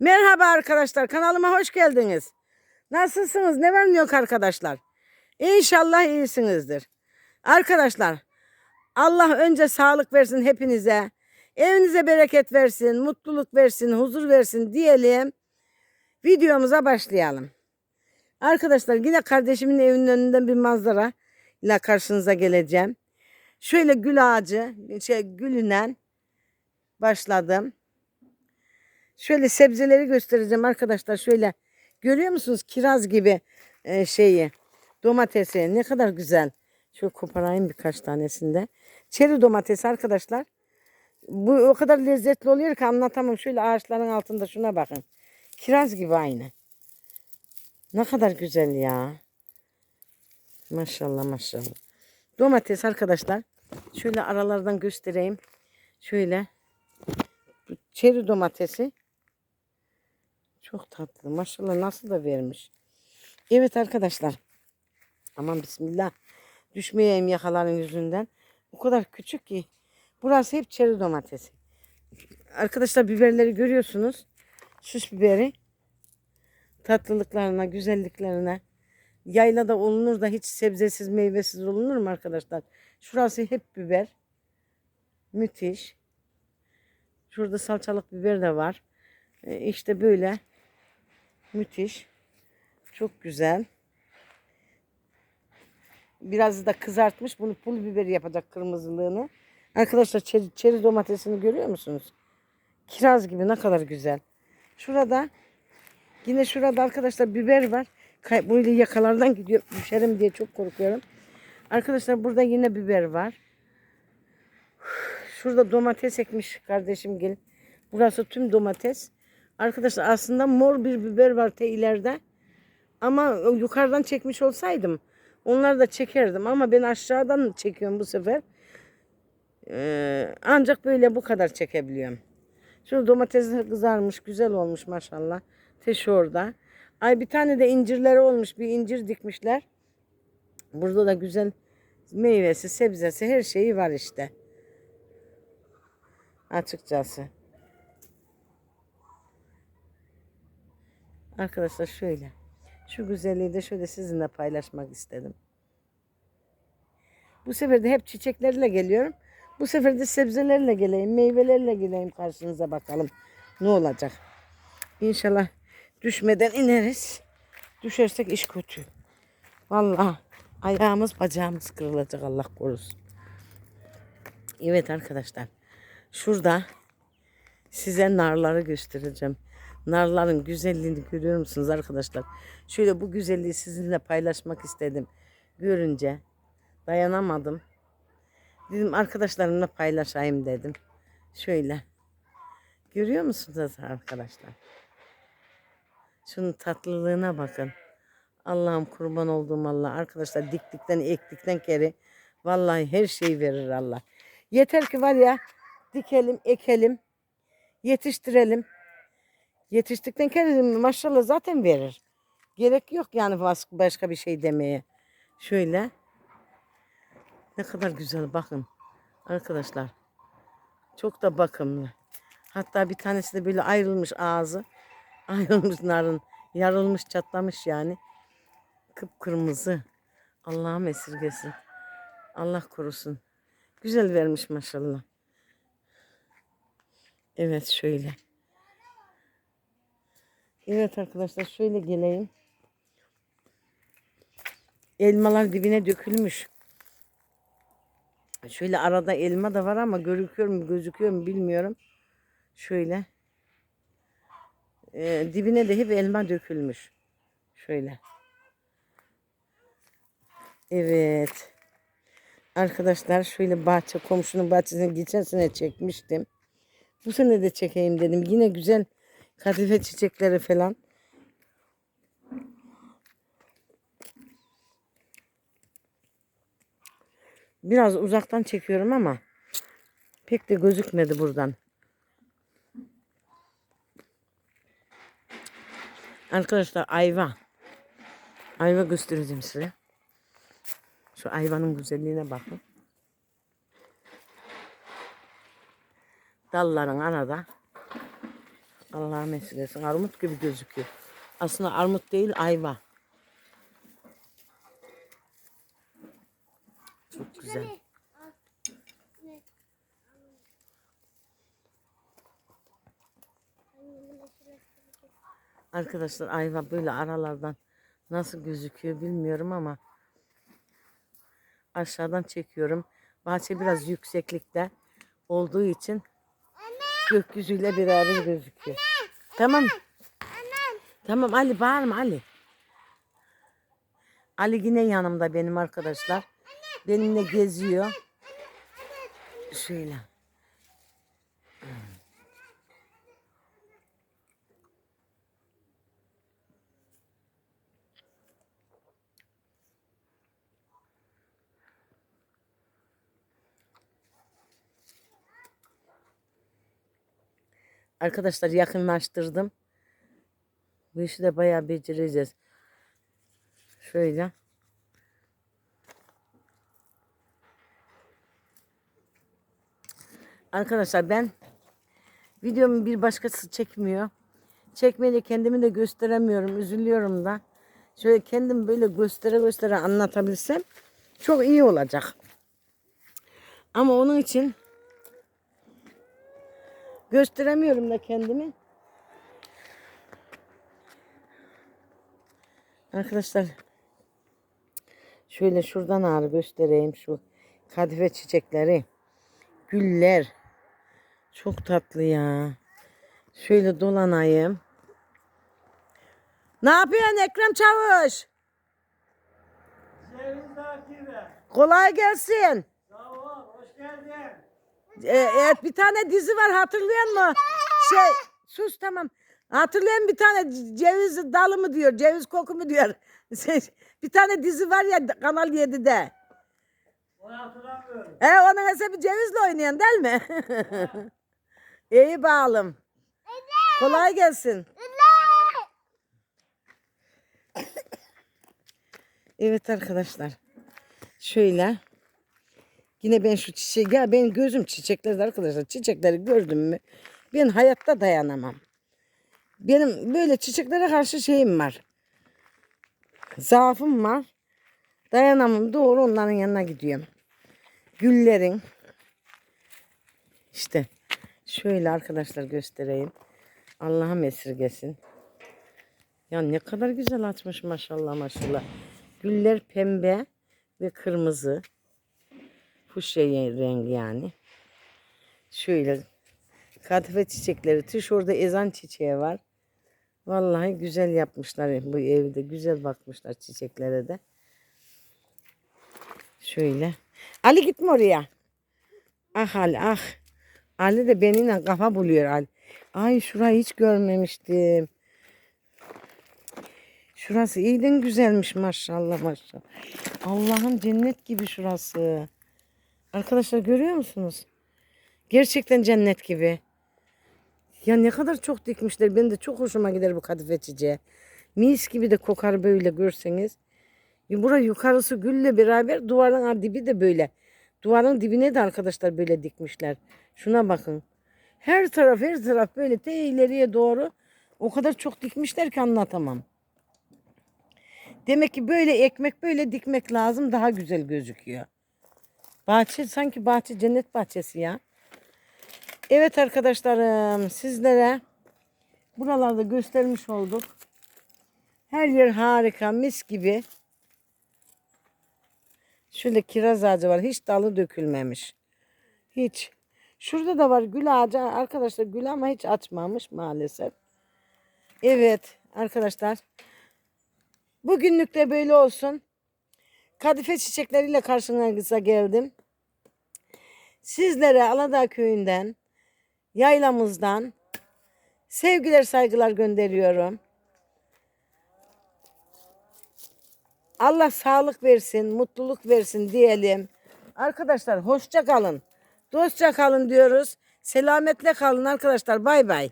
Merhaba arkadaşlar kanalıma hoş geldiniz. Nasılsınız? Ne var ne yok arkadaşlar? İnşallah iyisinizdir. Arkadaşlar Allah önce sağlık versin hepinize. Evinize bereket versin, mutluluk versin, huzur versin diyelim. Videomuza başlayalım. Arkadaşlar yine kardeşimin evinin önünden bir manzara ile karşınıza geleceğim. Şöyle gül ağacı, şey gülünen başladım. Şöyle sebzeleri göstereceğim arkadaşlar. Şöyle görüyor musunuz? Kiraz gibi e, şeyi. Domatesi ne kadar güzel. Şöyle koparayım birkaç tanesinde. Çeri domatesi arkadaşlar. Bu o kadar lezzetli oluyor ki anlatamam. Şöyle ağaçların altında şuna bakın. Kiraz gibi aynı. Ne kadar güzel ya. Maşallah maşallah. Domates arkadaşlar. Şöyle aralardan göstereyim. Şöyle. Çeri domatesi. Çok tatlı. Maşallah nasıl da vermiş. Evet arkadaşlar. Aman bismillah. Düşmeyeyim yakaların yüzünden. O kadar küçük ki. Burası hep çeri domatesi. Arkadaşlar biberleri görüyorsunuz. Süs biberi. Tatlılıklarına, güzelliklerine. Yaylada olunur da hiç sebzesiz, meyvesiz olunur mu arkadaşlar? Şurası hep biber. Müthiş. Şurada salçalık biber de var. E, İşte böyle. Müthiş. Çok güzel. Biraz da kızartmış. Bunu pul biberi yapacak kırmızılığını. Arkadaşlar çeri, çeri domatesini görüyor musunuz? Kiraz gibi ne kadar güzel. Şurada yine şurada arkadaşlar biber var. Böyle yakalardan gidiyor. Düşerim diye çok korkuyorum. Arkadaşlar burada yine biber var. Şurada domates ekmiş kardeşim gelin. Burası tüm domates. Arkadaşlar aslında mor bir biber var te ileride. Ama yukarıdan çekmiş olsaydım onları da çekerdim. Ama ben aşağıdan çekiyorum bu sefer. Ee, ancak böyle bu kadar çekebiliyorum. Şu domatesler kızarmış. Güzel olmuş maşallah. Teş orada. Ay bir tane de incirleri olmuş. Bir incir dikmişler. Burada da güzel meyvesi, sebzesi her şeyi var işte. Açıkçası. Arkadaşlar şöyle. Şu güzelliği de şöyle sizinle paylaşmak istedim. Bu sefer de hep çiçeklerle geliyorum. Bu sefer de sebzelerle geleyim, meyvelerle geleyim karşınıza bakalım ne olacak. İnşallah düşmeden ineriz. Düşersek iş kötü. Vallahi ayağımız bacağımız kırılacak Allah korusun. Evet arkadaşlar. Şurada size narları göstereceğim. Narların güzelliğini görüyor musunuz arkadaşlar? Şöyle bu güzelliği sizinle paylaşmak istedim. Görünce dayanamadım. Dedim arkadaşlarımla paylaşayım dedim. Şöyle. Görüyor musunuz arkadaşlar? Şunun tatlılığına bakın. Allah'ım kurban olduğum Allah. Arkadaşlar diktikten ektikten kere vallahi her şeyi verir Allah. Yeter ki var ya dikelim, ekelim, yetiştirelim. Yetiştikten kere maşallah zaten verir. Gerek yok yani başka bir şey demeye. Şöyle. Ne kadar güzel bakın. Arkadaşlar. Çok da bakımlı. Hatta bir tanesi de böyle ayrılmış ağzı. Ayrılmış narın. Yarılmış çatlamış yani. Kıpkırmızı. Allah'ım esirgesin. Allah korusun. Güzel vermiş maşallah. Evet şöyle. Evet arkadaşlar şöyle geleyim. Elmalar dibine dökülmüş. Şöyle arada elma da var ama gözüküyor mu gözüküyor mu bilmiyorum. Şöyle. Ee, dibine de hep elma dökülmüş. Şöyle. Evet. Arkadaşlar şöyle bahçe komşunun bahçesine geçen sene çekmiştim. Bu sene de çekeyim dedim. Yine güzel kadife çiçekleri falan. Biraz uzaktan çekiyorum ama pek de gözükmedi buradan. Arkadaşlar ayva. Ayva göstereceğim size. Şu ayvanın güzelliğine bakın. Dalların arada Allah'a mesut etsin. Armut gibi gözüküyor. Aslında armut değil ayva. Çok güzel. Arkadaşlar ayva böyle aralardan nasıl gözüküyor bilmiyorum ama aşağıdan çekiyorum. Bahçe biraz yükseklikte olduğu için gökyüzüyle beraber gözüküyor. Tamam. Tamam Ali bağırma Ali. Ali yine yanımda benim arkadaşlar. Benimle geziyor. Şöyle. Arkadaşlar yakınlaştırdım. Bu işi de bayağı becereceğiz. Şöyle. Arkadaşlar ben videomu bir başkası çekmiyor. Çekmeyle kendimi de gösteremiyorum. Üzülüyorum da. Şöyle kendim böyle göstere göstere anlatabilsem çok iyi olacak. Ama onun için gösteremiyorum da kendimi. Arkadaşlar şöyle şuradan ağrı göstereyim şu kadife çiçekleri. Güller. Çok tatlı ya. Şöyle dolanayım. Ne yapıyorsun Ekrem Çavuş? Kolay gelsin. Sağ ol, hoş geldin. Ee, evet bir tane dizi var hatırlıyor musun? Şey sus tamam. Hatırlayan bir tane ceviz dalı mı diyor, ceviz koku mu diyor. Şey, bir tane dizi var ya Kanal 7'de. Onu hatırlamıyorum. E onun hesabı cevizle oynayan değil mi? İyi bağlım. Kolay gelsin. Evet arkadaşlar. Şöyle. Yine ben şu çiçeği, ya benim gözüm çiçeklerde arkadaşlar. Çiçekleri gördüm mü ben hayatta dayanamam. Benim böyle çiçeklere karşı şeyim var. Zaafım var. Dayanamam. Doğru onların yanına gidiyorum. Güllerin işte şöyle arkadaşlar göstereyim. Allah'ım esirgesin. Ya ne kadar güzel açmış maşallah maşallah. Güller pembe ve kırmızı. Fuşya rengi yani. Şöyle kadife çiçekleri. Tış orada ezan çiçeği var. Vallahi güzel yapmışlar bu evde. Güzel bakmışlar çiçeklere de. Şöyle. Ali gitme oraya. Ah Ali ah. Ali de benimle kafa buluyor Ali. Ay şurayı hiç görmemiştim. Şurası iyiden güzelmiş maşallah maşallah. Allah'ım cennet gibi şurası. Arkadaşlar görüyor musunuz? Gerçekten cennet gibi. Ya ne kadar çok dikmişler. Benim de çok hoşuma gider bu kadife çiçeği. Mis gibi de kokar böyle görseniz. Bura yukarısı gülle beraber duvarın dibi de böyle. Duvarın dibine de arkadaşlar böyle dikmişler. Şuna bakın. Her taraf her taraf böyle te ileriye doğru o kadar çok dikmişler ki anlatamam. Demek ki böyle ekmek böyle dikmek lazım daha güzel gözüküyor. Bahçe sanki bahçe cennet bahçesi ya. Evet arkadaşlarım sizlere buralarda göstermiş olduk. Her yer harika mis gibi. Şöyle kiraz ağacı var. Hiç dalı dökülmemiş. Hiç. Şurada da var gül ağacı. Arkadaşlar gül ama hiç açmamış maalesef. Evet arkadaşlar. Bugünlük de böyle olsun. Kadife çiçekleriyle karşınıza geldim. Sizlere Aladağ köyünden, yaylamızdan sevgiler saygılar gönderiyorum. Allah sağlık versin, mutluluk versin diyelim. Arkadaşlar hoşça kalın. Dostça kalın diyoruz. Selametle kalın arkadaşlar. Bay bay.